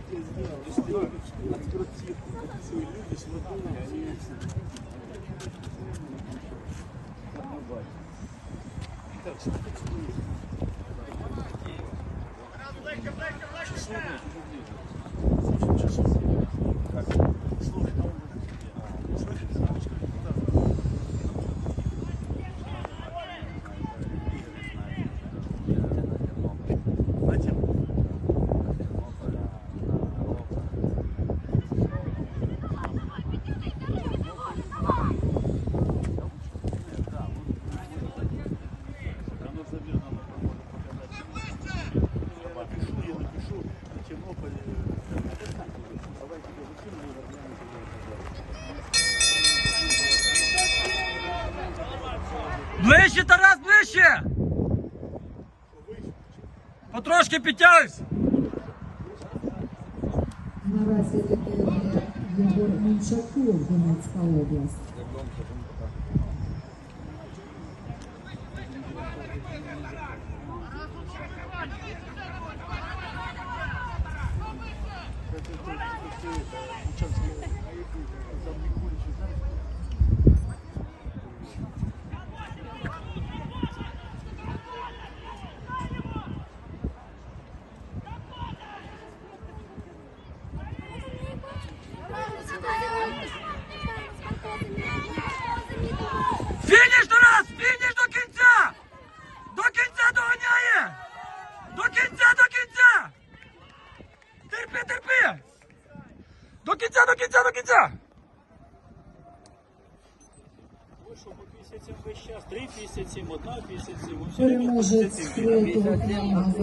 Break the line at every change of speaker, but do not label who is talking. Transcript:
как я сделал, сделал, открутил. Свои люди смотрели, они... Дай-ка, дай-ка, дай-ка, дай-ка!
Ближче, Тарас, ближче! Потрошки підтягуйся.
Наразі таки Єгор Мінчаков, Донецька область.
Это,
До кінця, до кінця, до кінця!
Ой, що по 57 весь час, 3,57, 1,57, все время по
Переможець
57.
третього